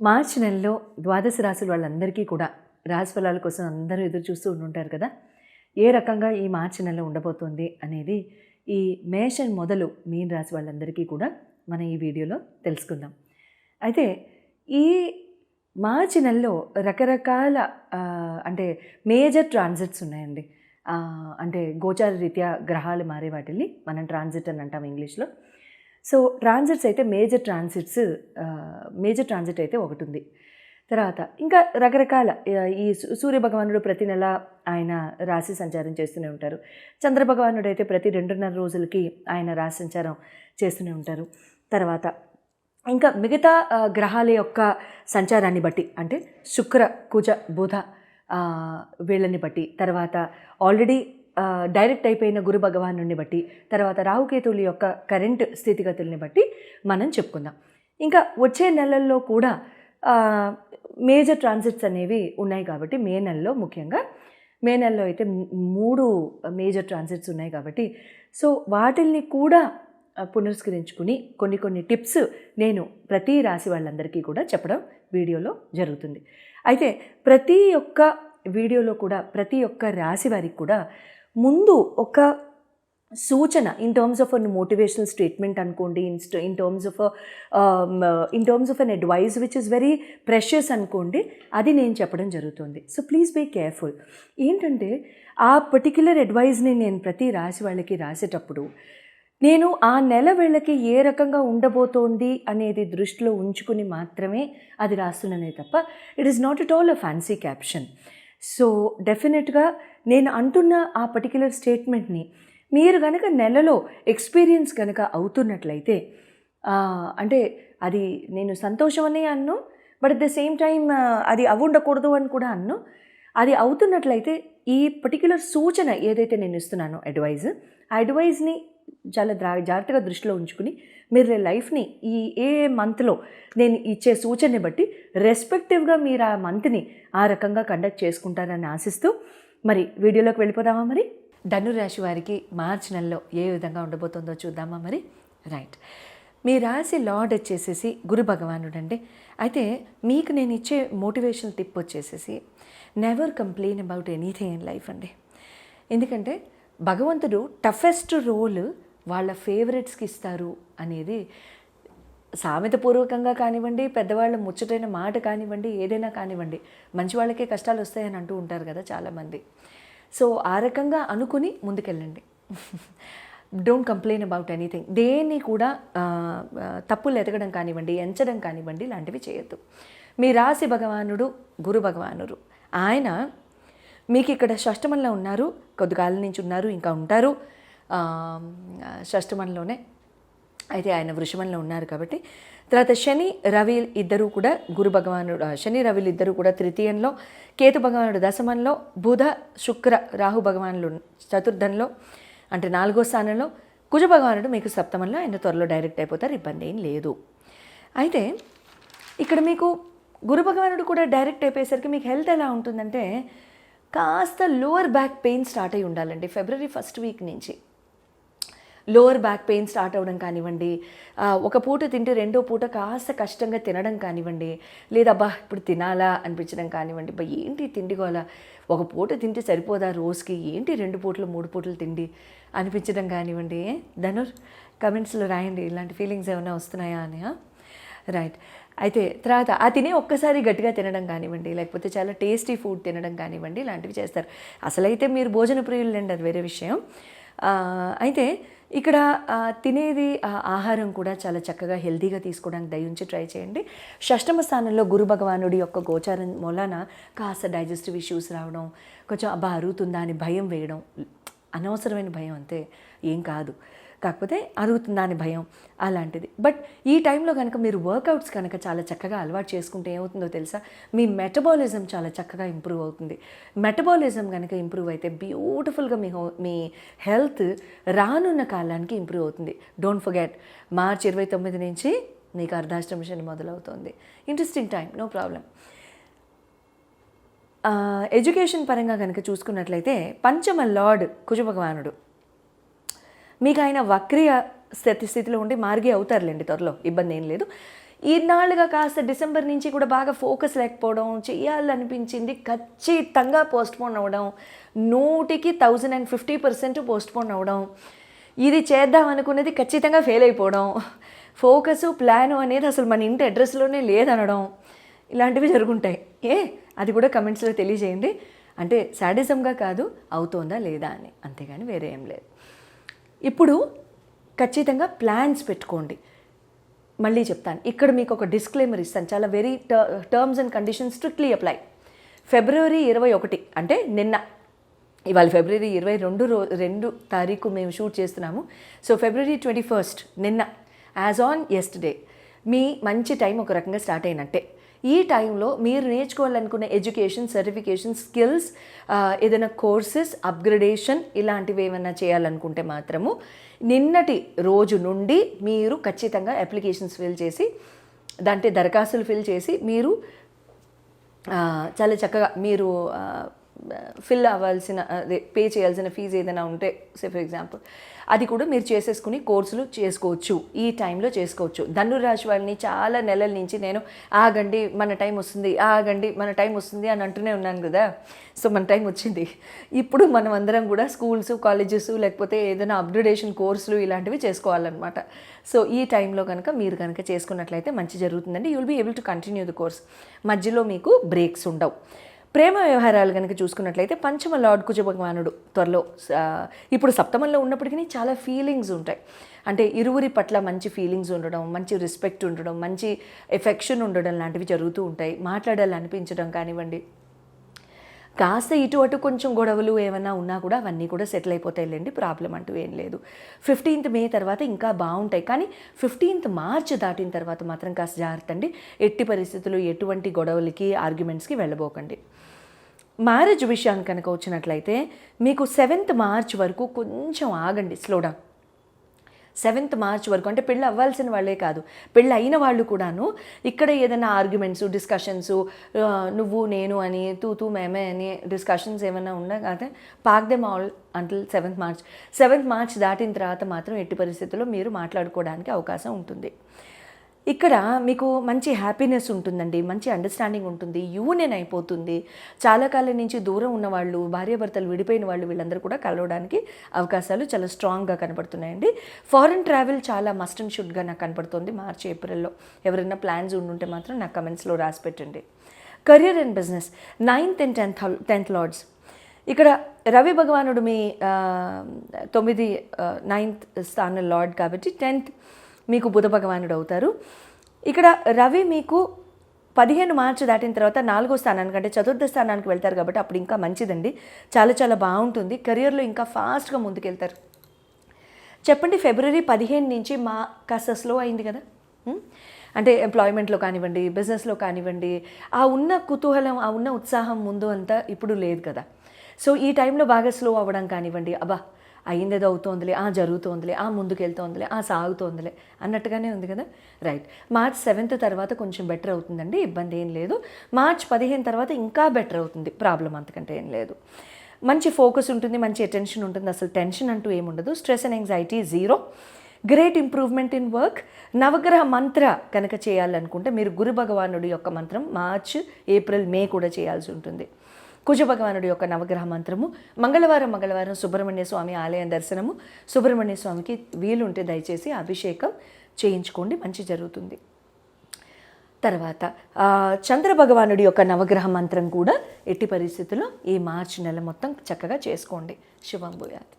మార్చి నెలలో ద్వాదశ రాశులు వాళ్ళందరికీ కూడా రాశి ఫలాల కోసం అందరూ ఎదురు చూస్తూ ఉంటుంటారు కదా. ఏ రకంగా ఈ మార్చి నెల ఉండబోతోంది అనేది ఈ మేషన్ మొదలు మీన్ రాశి వాళ్ళందరికీ కూడా మనం ఈ వీడియోలో తెలుసుకుందాం. అయితే ఈ మార్చి నెలలో రకరకాల అంటే మేజర్ ట్రాన్సిట్స్ ఉన్నాయండి. అంటే గోచార రీత్యా గ్రహాలు మారే వాటిని మనం ట్రాన్సిట్ అని అంటాం ఇంగ్లీష్లో. సో ట్రాన్సిట్స్ అయితే మేజర్ ట్రాన్సిట్స్ మేజర్ ట్రాన్సిట్ అయితే ఒకటి ఉంది తర్వాత ఇంకా రకరకాల ఈ సూర్య భగవానుడు ప్రతి నెల ఆయన రాశి సంచారం చేస్తూనే ఉంటారు. చంద్ర భగవానుడు అయితే ప్రతి రెండున్నర రోజులకి ఆయన రాశి సంచారం చేస్తూనే ఉంటారు. తర్వాత ఇంకా మిగతా గ్రహాల యొక్క సంచారాన్ని బట్టి అంటే శుక్ర కుజ బుధ వీళ్ళని బట్టి తర్వాత ఆల్రెడీ డైరెక్ట్ అయిపోయిన గురు భగవాను బట్టి తర్వాత రాహుకేతువుల యొక్క కరెంట్ స్థితిగతుల్ని బట్టి మనం చెప్పుకుందాం. ఇంకా వచ్చే నెలల్లో కూడా మేజర్ ట్రాన్సిట్స్ అనేవి ఉన్నాయి కాబట్టి మే నెలలో ముఖ్యంగా. మే నెలలో అయితే మూడు మేజర్ ట్రాన్సిట్స్ ఉన్నాయి కాబట్టి సో వాటిల్ని కూడా పునరుస్కరించుకుని కొన్ని కొన్ని టిప్స్ నేను ప్రతి రాశి వాళ్ళందరికీ కూడా చెప్పడం వీడియోలో జరుగుతుంది. అయితే ప్రతి ఒక్క వీడియోలో కూడా ప్రతి ఒక్క రాశి వారికి కూడా ముందు ఒక సూచన in terms of a motivational statement అనుకోండి in in terms of in terms of a advice which is very precious అనుకోండి అది నేను చెప్పడం జరుగుతుంది. సో ప్లీజ్ బీ కేర్ఫుల్ ఏంటంటే ఆ పర్టిక్యులర్ అడ్వైస్ని నేను ప్రతి రాశి వాళ్ళకి రాసేటప్పుడు నేను ఆ నెల వీళ్ళకి ఏ రకంగా ఉండబోతోంది అనేది దృష్టిలో ఉంచుకుని మాత్రమే అది రాస్తున్నానే తప్ప it is not at all a fancy caption so డెఫినెట్గా నేను అంటున్న ఆ పర్టిక్యులర్ స్టేట్మెంట్ని మీరు కనుక నెలలో ఎక్స్పీరియన్స్ కనుక అవుతున్నట్లయితే అంటే అది నేను సంతోషం అనే అన్ను but at the same time అది అవ్వుండకూడదు అని కూడా అన్ను. అది అవుతున్నట్లయితే ఈ పర్టిక్యులర్ సూచన ఏదైతే నేను ఇస్తున్నానో అడ్వైజ్ ఆ అడ్వైజ్ని చాలా ద్రా జాగ్రత్తగా దృష్టిలో ఉంచుకుని మీరు లైఫ్ని ఈ ఏ మంత్లో నేను ఇచ్చే సూచనని బట్టి రెస్పెక్టివ్గా మీరు ఆ మంత్ని ఆ రకంగా కండక్ట్ చేసుకుంటారని ఆశిస్తూ మరి వీడియోలోకి వెళ్ళిపోదామా మరి? ధను రాశి వారికి మార్చి నెలలో ఏ విధంగా ఉండబోతుందో చూద్దామా మరి? రైట్ మీ రాశి లార్డ్ వచ్చేసేసి గురు భగవానుడు అండి అయితే మీకు నేను ఇచ్చే మోటివేషనల్ టిప్ వచ్చేసేసి never complain about anything in life అండి. ఎందుకంటే భగవంతుడు టఫెస్ట్ రోల్ వాళ్ళ ఫేవరెట్స్కి ఇస్తారు అనేది సామెతపూర్వకంగా కానివ్వండి పెద్దవాళ్ళ ముచ్చటైన మాట కానివ్వండి ఏదైనా కానివ్వండి మంచి వాళ్ళకే కష్టాలు వస్తాయని అంటూ ఉంటారు కదా చాలామంది. సో ఆ రకంగా అనుకుని ముందుకెళ్ళండి. డోంట్ కంప్లైన్ అబౌట్ ఎనీథింగ్ దేన్ని కూడా తప్పులు ఎతకడం కానివ్వండి ఎంచడం కానివ్వండి లాంటివి చేయొద్దు. మీ రాశి భగవానుడు గురు భగవానుడు. ఆయన మీకు ఇక్కడ షష్టమంలో ఉన్నారు కొద్దికాలం నుంచి ఉన్నారు ఇంకా ఉంటారు. షష్టమంలోనే అయితే ఆయన వృషభంలో ఉన్నారు కాబట్టి. తర్వాత శని రవి ఇద్దరు కూడా గురు భగవానుడు శని రవిలు ఇద్దరు కూడా తృతీయంలో కేతు భగవానుడు దశమంలో బుధ శుక్ర రాహు భగవానులు చతుర్థంలో అంటే నాలుగో స్థానంలో కుజ భగవానుడు మీకు సప్తమంలో ఆయన త్వరలో డైరెక్ట్ అయిపోతారు ఇబ్బంది ఏం లేదు. అయితే ఇక్కడ మీకు గురు భగవానుడు కూడా డైరెక్ట్ అయిపోయేసరికి మీకు హెల్త్ ఎలా ఉంటుందంటే కాస్త లోవర్ బ్యాక్ పెయిన్ స్టార్ట్ అయి ఉండాలండి ఫిబ్రవరి ఫస్ట్ వీక్ నుంచి. లోవర్ బ్యాక్ పెయిన్ స్టార్ట్ అవ్వడం కానివ్వండి ఒక పూట తింటే రెండో పూట కాస్త కష్టంగా తినడం కానివ్వండి లేదా అబ్బా ఇప్పుడు తినాలా అనిపించడం కానివ్వండి బా ఏంటి తిండి గోలా? ఒక పూట తింటే సరిపోదా రోజుకి? ఏంటి రెండు పూటలు మూడు పూటలు తిండి అనిపించడం కానివ్వండి? ఏ? ధనుర్ కమెంట్స్లో రాయండి ఇలాంటి ఫీలింగ్స్ ఏమైనా వస్తున్నాయా అని రైట్ అయితే తర్వాత ఆ తినే ఒక్కసారి గట్టిగా తినడం కానివ్వండి లేకపోతే చాలా టేస్టీ ఫుడ్ తినడం కానివ్వండి ఇలాంటివి చేస్తారు. అసలైతే మీరు భోజన ప్రియులండి అది వేరే విషయం. అయితే ఇక్కడ తినేది ఆహారం కూడా చాలా చక్కగా హెల్తీగా తీసుకోవడానికి దయించి ట్రై చేయండి. షష్టమ స్థానంలో గురు భగవానుడి యొక్క గోచారం మూలాన కాస్త డైజెస్టివ్ ఇష్యూస్ రావడం కొంచెం అబ్బా అరుగుతుందా అని భయం వేయడం అనవసరమైన భయం అంతే ఏం కాదు. కాకపోతే అరుగుతుందా అని భయం అలాంటిది. బట్ ఈ టైంలో కనుక మీరు వర్కౌట్స్ కనుక చాలా చక్కగా అలవాటు చేసుకుంటే ఏమవుతుందో తెలుసా? మీ మెటబాలిజం చాలా చక్కగా ఇంప్రూవ్ అవుతుంది. మెటబాలిజం కనుక ఇంప్రూవ్ అయితే బ్యూటిఫుల్గా మీ హో- మీ హెల్త్ రానున్న కాలానికి ఇంప్రూవ్ అవుతుంది. డోంట్ ఫర్గెట్ మార్చ్ ఇరవై తొమ్మిది నుంచి మీకు అర్ధాష్టమ శని మొదలవుతుంది interesting time no problem education పరంగా కనుక చూసుకున్నట్లయితే పంచమ లార్డ్ కుజ భగవానుడు. మీకు ఆయన వక్రియ స్థితి స్థితిలో ఉండి మార్గి అవుతారులేండి త్వరలో. ఇబ్బంది ఏం లేదు. ఈనాళ్ళుగా కాస్త డిసెంబర్ నుంచి కూడా బాగా ఫోకస్ లేకపోవడం చేయాలనిపించింది ఖచ్చితంగా పోస్ట్పోన్ అవ్వడం నూటికి thousand and fifty percent postpone అవ్వడం ఇది చేద్దాం అనుకున్నది ఖచ్చితంగా ఫెయిల్ అయిపోవడం ఫోకస్ ప్లాన్ అనేది అసలు మన ఇంటి అడ్రస్లోనే లేదనడం ఇలాంటివి జరుగుంటాయి. ఏ? అది కూడా కమెంట్స్లో తెలియజేయండి. అంటే శాడిజంగా కాదు అవుతోందా లేదా అని. అంతేగాని వేరే ఏం లేదు. ఇప్పుడు ఖచ్చితంగా ప్లాన్స్ పెట్టుకోండి. మళ్ళీ చెప్తాను. ఇక్కడ మీకు ఒక డిస్క్లైమర్ ఇస్తాను. చాలా very terms and conditions strictly apply February ఇరవై ఒకటి అంటే నిన్న. ఇవాళ ఫిబ్రవరి ఇరవై రెండు రో రెండు తారీఖు మేము షూట్ చేస్తున్నాము. సో ఫిబ్రవరి ట్వంటీ ఫస్ట్ నిన్న. యాజ్ ఆన్ ఎస్టర్డే మీ మంచి టైం ఒక రకంగా స్టార్ట్ అయినట్టే. ఈ టైంలో మీరు నేర్చుకోవాలనుకున్న ఎడ్యుకేషన్ సర్టిఫికేషన్ స్కిల్స్ ఏదైనా కోర్సెస్ అప్గ్రేడేషన్ ఇలాంటివి ఏమైనా చేయాలనుకుంటే మాత్రము నిన్నటి రోజు నుండి మీరు ఖచ్చితంగా అప్లికేషన్స్ ఫిల్ చేసి దాంట్లో దరఖాస్తులు ఫిల్ చేసి మీరు చాలా చక్కగా మీరు ఫిల్ అవ్వాల్సిన అదే పే చేయాల్సిన ఫీజు ఏదైనా ఉంటే సే ఫర్ ఎగ్జాంపుల్ అది కూడా మీరు చేసేసుకుని కోర్సులు చేసుకోవచ్చు. ఈ టైంలో చేసుకోవచ్చు. ధనురాశి వాళ్ళని చాలా నెలల నుంచి నేను ఆగండి మన టైం వస్తుంది ఆగండి మన టైం వస్తుంది అని అంటూనే ఉన్నాను కదా. సో మన టైం వచ్చింది. ఇప్పుడు మనం అందరం కూడా స్కూల్స్ కాలేజెస్ లేకపోతే ఏదైనా అప్గ్రేడేషన్ కోర్సులు ఇలాంటివి చేసుకోవాలన్నమాట. సో ఈ టైంలో కనుక మీరు కనుక చేసుకున్నట్లయితే మంచి జరుగుతుందండి. You'll be able to continue the course మధ్యలో మీకు బ్రేక్స్ ఉండవు. ప్రేమ వ్యవహారాలు కనుక చూసుకున్నట్లయితే పంచమ లార్డ్ కుజ భగవానుడు త్వరలో ఇప్పుడు సప్తమంలో ఉన్నప్పటికీ చాలా ఫీలింగ్స్ ఉంటాయి. అంటే ఇరువురి పట్ల మంచి ఫీలింగ్స్ ఉండడం మంచి రెస్పెక్ట్ ఉండడం మంచి ఎఫెక్షన్ ఉండడం లాంటివి జరుగుతూ ఉంటాయి. మాట్లాడాలనిపించడం కానివ్వండి. కాస్త ఇటు అటు కొంచెం గొడవలు ఏమైనా ఉన్నా కూడా అవన్నీ కూడా సెటిల్ అయిపోతాయిలేండి ప్రాబ్లం అంటూ ఏం లేదు. ఫిఫ్టీన్త్ మే తర్వాత ఇంకా బాగుంటాయి. కానీ ఫిఫ్టీన్త్ మార్చ్ దాటిన తర్వాత మాత్రం కాస్త జాగ్రత్త అండి ఎట్టి పరిస్థితులు ఎటువంటి గొడవలకి ఆర్గ్యుమెంట్స్కి వెళ్ళబోకండి. మ్యారేజ్ విషయానికి కనుక వచ్చినట్లయితే మీకు సెవెంత్ మార్చ్ వరకు కొంచెం ఆగండి స్లో డౌన్ సెవెంత్ మార్చ్ వరకు అంటే పెళ్ళి అవ్వాల్సిన వాళ్ళే కాదు పెళ్ళి అయిన వాళ్ళు కూడాను ఇక్కడ ఏదైనా ఆర్గ్యుమెంట్స్ డిస్కషన్స్ నువ్వు నేను అని తూ తూ మేమే అని డిస్కషన్స్ ఏమైనా ఉన్నా కాదే park them all until seventh March. Seventh March దాటిన తర్వాత మాత్రం ఎట్టి పరిస్థితుల్లో మీరు మాట్లాడుకోవడానికి అవకాశం ఉంటుంది. ఇక్కడ మీకు మంచి హ్యాపీనెస్ ఉంటుందండి మంచి అండర్స్టాండింగ్ ఉంటుంది యూనియన్ అయిపోతుంది. చాలా కాలం నుంచి దూరం ఉన్న వాళ్ళు భార్యాభర్తలు విడిపోయిన వాళ్ళు వీళ్ళందరూ కూడా కలవడానికి అవకాశాలు చాలా స్ట్రాంగ్గా కనబడుతున్నాయండి. ఫారెన్ ట్రావెల్ చాలా మస్ట్ అండ్ షుడ్గా నాకు కనపడుతుంది మార్చి ఏప్రిల్లో. ఎవరైనా ప్లాన్స్ ఉండుంటే మాత్రం నా కమెంట్స్లో రాసి పెట్టండి. Career and business ninth and tenth tenth lords ఇక్కడ రవి భగవానుడు మీ తొమ్మిది నైన్త్ స్థానం లార్డ్ కాబట్టి టెన్త్ మీకు బుధ భగవానుడు అవుతారు. ఇక్కడ రవి మీకు పదిహేను మార్చి దాటిన తర్వాత నాలుగో స్థానానికి అంటే చతుర్థ స్థానానికి వెళ్తారు కాబట్టి అప్పుడు ఇంకా మంచిదండి. చాలా చాలా బాగుంటుంది. కెరియర్లో ఇంకా ఫాస్ట్గా ముందుకెళ్తారు. చెప్పండి ఫిబ్రవరి పదిహేను నుంచి మా కాస్త స్లో అయింది కదా? అంటే ఎంప్లాయ్మెంట్లో కానివ్వండి బిజినెస్లో కానివ్వండి ఆ ఉన్న కుతూహలం ఆ ఉన్న ఉత్సాహం ముందు అంతా ఇప్పుడు లేదు కదా? సో ఈ టైంలో బాగా స్లో అవ్వడం కానివ్వండి అబ్బా అయ్యిందేదో అవుతోందిలే ఆ జరుగుతోందిలే ఆ ముందుకెళ్తోందిలే ఆ సాగుతోందిలే అన్నట్టుగానే ఉంది కదా? రైట్ మార్చ్ సెవెంత్ తర్వాత కొంచెం బెటర్ అవుతుందండి ఇబ్బంది ఏం లేదు. మార్చ్ పదిహేను తర్వాత ఇంకా బెటర్ అవుతుంది ప్రాబ్లం అంతకంటే ఏం లేదు. మంచి ఫోకస్ ఉంటుంది మంచి అటెన్షన్ ఉంటుంది అసలు టెన్షన్ అంటూ ఏముండదు stress and anxiety zero great improvement in work నవగ్రహ మంత్ర కనుక చేయాలనుకుంటే మీరు గురు భగవానుడి యొక్క మంత్రం మార్చ్ ఏప్రిల్ మే కూడా చేయాల్సి ఉంటుంది. కుజ భగవానుడి యొక్క నవగ్రహ మంత్రము మంగళవారం మంగళవారం సుబ్రహ్మణ్య స్వామి ఆలయం దర్శనము. సుబ్రహ్మణ్య స్వామికి వీలుంటే దయచేసి అభిషేకం చేయించుకోండి మంచి జరుగుతుంది. తర్వాత చంద్రభగవానుడి యొక్క నవగ్రహ మంత్రం కూడా ఎట్టి పరిస్థితుల్లో ఈ మార్చి నెల మొత్తం చక్కగా చేసుకోండి. శుభం భూయాత్.